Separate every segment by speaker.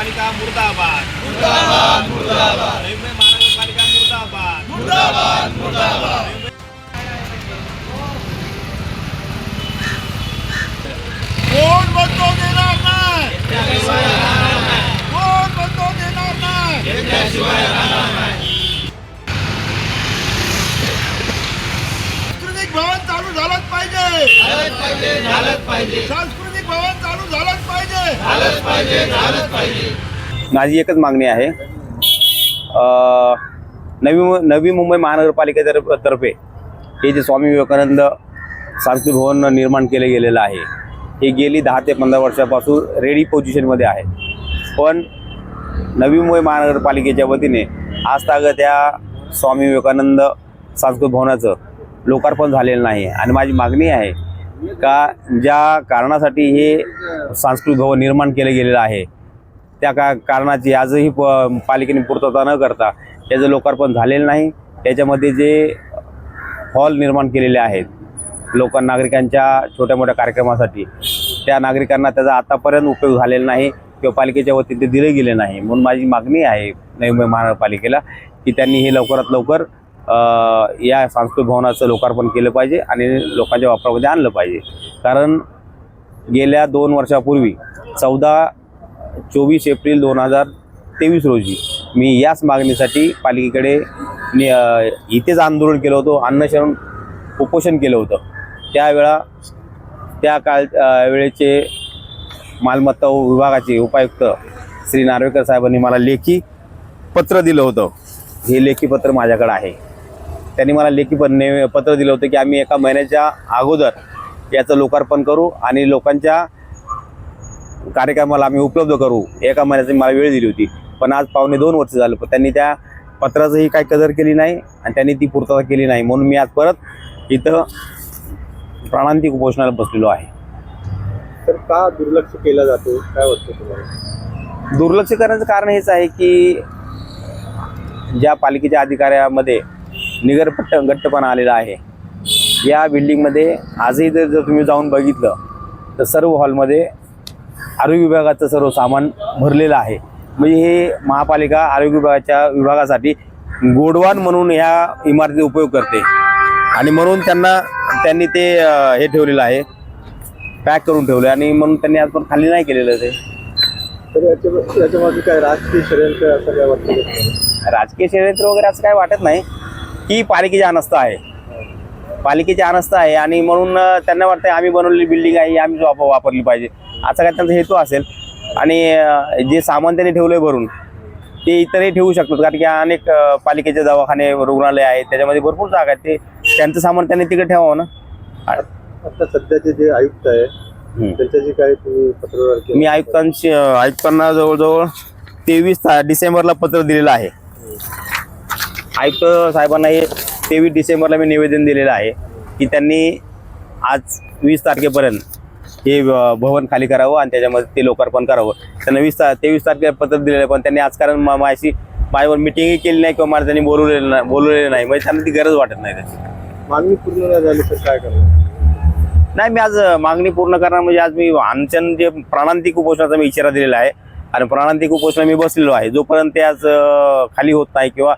Speaker 1: महानगरपालिका मुर्दाबाद. नवी मुंबई महानगरपालिका मुर्दाबाद.
Speaker 2: कोण बदलो देणार नाही? कोण बदलो देणार नाही? सांस्कृतिक भवन चालू झालंच पाहिजे. सांस्कृतिक भवन चालू झालंच पाहिजे.
Speaker 3: माझी एकच मागणी आहे. नवी मु- नवी मुंबई महानगरपालिकेतर तर्फे हे जे स्वामी विवेकानंद सांस्कृतिक भवन निर्माण केले गेलेलं आहे हे गेली दहा ते पंधरा वर्षापासून रेडी पोझिशनमध्ये आहे. पण नवी मुंबई महानगरपालिकेच्या वतीने आज तागत त्या स्वामी विवेकानंद सांस्कृतिक भवनाचं लोकार्पण झालेलं नाही. आणि माझी मागणी आहे का ज्या कारणासाठी हे सांस्कृतिक भवन निर्माण केलं गेलेलं आहे त्या का कारणाची आजही प पालिकेने पूर्तता न करता त्याचं लोकार्पण झालेलं नाही. त्याच्यामध्ये जे हॉल निर्माण केलेले आहेत लोक नागरिकांच्या छोट्या मोठ्या कार्यक्रमासाठी त्या नागरिकांना त्याचा आतापर्यंत उपयोग झालेला नाही किंवा पालिकेच्या वतीने ते दिले गेले नाही. म्हणून माझी मागणी आहे नवी मुंबई महानगरपालिकेला की त्यांनी हे लवकरात लवकर या सांस्कृतिक भवनाचं लोकार्पण केलं पाहिजे आणि लोकांच्या वापरामध्ये आणलं पाहिजे. कारण गेल्या दोन वर्षापूर्वी चौदा चोवीस एप्रिल दोन हजार तेवीस रोजी मी याच मागणीसाठी पालिकेकडे नि इथेच आंदोलन केलं होतं अन्नशरण उपोषण केलं होतं. त्यावेळा त्या काळ वेळेचे मालमत्ता विभागाचे उपायुक्त श्री नार्वेकर साहेबांनी मला लेखी पत्र दिलं होतं. हे लेखी पत्र माझ्याकडे आहे. त्यांनी मला लेखी प- ने पत्र दिलं होतं की आम्ही एका महिन्याच्या अगोदर याचं लोकार्पण करू आणि लोकांच्या कार्यक्रमाला आम्ही उपलब्ध करू. एका महिन्याची मला वेळ दिली होती. पण आज पावणे दोन वर्ष झालं पण त्यांनी त्या पत्राचंही काही कदर केली नाही आणि त्यांनी ती पूर्तता केली नाही. म्हणून मी आज परत इथं प्राणांतिक उपोषणाला बसलेलो आहे.
Speaker 4: तर का दुर्लक्ष केलं जाते? काय वाटतं तुम्हाला?
Speaker 3: दुर्लक्ष करण्याचं कारण हेच आहे की ज्या पालिकेच्या अधिकाऱ्यामध्ये निगरपट्ट गट्टपणा आलेला आहे. या बिल्डिंगमध्ये आजही जर जर तुम्ही जाऊन बघितलं तर सर्व हॉलमध्ये आरोग्य विभागाचं सर्व सामान भरलेलं आहे. म्हणजे हे महापालिका आरोग्य विभागाच्या विभागासाठी गोडवान म्हणून ह्या इमारतीचा उपयोग करते. आणि म्हणून त्यांना त्यांनी ते हे ठेवलेलं आहे. पॅक करून ठेवलं आणि म्हणून त्यांनी आज पण खाली नाही केलेलं ते.
Speaker 4: तर याच्या काय राजकीय षडयंत्र असं काय वाटतं?
Speaker 3: राजकीय षडयंत्र वगैरे असं काही वाटत नाही. ही पालिकेची अनस्था आहे. पालिकेची अनस्था आहे आणि म्हणून त्यांना वाटतं आम्ही बनवलेली बिल्डिंग आहे ही आम्ही वाप वापरली पाहिजे. असा काय त्यांचा हेतू असेल. आणि जे सामान त्यांनी ठेवलं आहे भरून ते इतरही ठेवू शकतात. कारण की अनेक पालिकेचे दवाखाने रुग्णालय आहेत त्याच्यामध्ये भरपूर जागा आहेत. ते त्यांचं सामान त्यांनी तिकडे ठेवावं ना?
Speaker 4: आता सध्याचे जे आयुक्त आहे. त्यांच्याशी काय तुम्ही पत्रव्यवहार
Speaker 3: मी आयुक्तांशी आयुक्तांना जवळजवळ तेवीस डिसेंबरला पत्र दिलेलं आहे. आयुक्त साहेबांना हे तेवीस डिसेंबरला मी निवेदन दिलेलं आहे की त्यांनी आज वीस तारखेपर्यंत हे भवन खाली करावं आणि त्याच्यामध्ये ते लोकार्पण करावं. त्यांना वीस ता तेवीस तारखेला पत्र दिलेलं आहे पण त्यांनी आजकारण मा- माझ्याशी माझ्यावर मिटिंगही केली नाही किंवा मला त्यांनी बोलवलेलं नाही बोलवलेलं नाही. म्हणजे त्यांना ती गरज वाटत नाही त्याची.
Speaker 4: मागणी पूर्ण नाही झाली तर काय करणार?
Speaker 3: नाही मी आज मागणी पूर्ण करणार म्हणजे आज मी आमच्या जे प्राणांतिक उपोषणाचा मी इशारा दिलेला आहे आणि प्राणांतिक उपोषण मी बसलेलो आहे. जोपर्यंत ते आज खाली होत नाही किंवा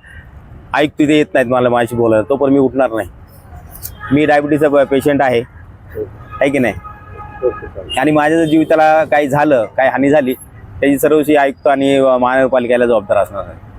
Speaker 3: ऐकतो तिथे येत नाहीत मला माझ्याशी बोलायला. पण मी उठणार नाही. मी डायबिटीसचा पेशंट आहे. आहे की नाही? आणि माझ्या जर जीविताला काही झालं काही हानी झाली त्याची सर्वशी आयुक्त आणि महानगरपालिकेला जबाबदार असणार आहे.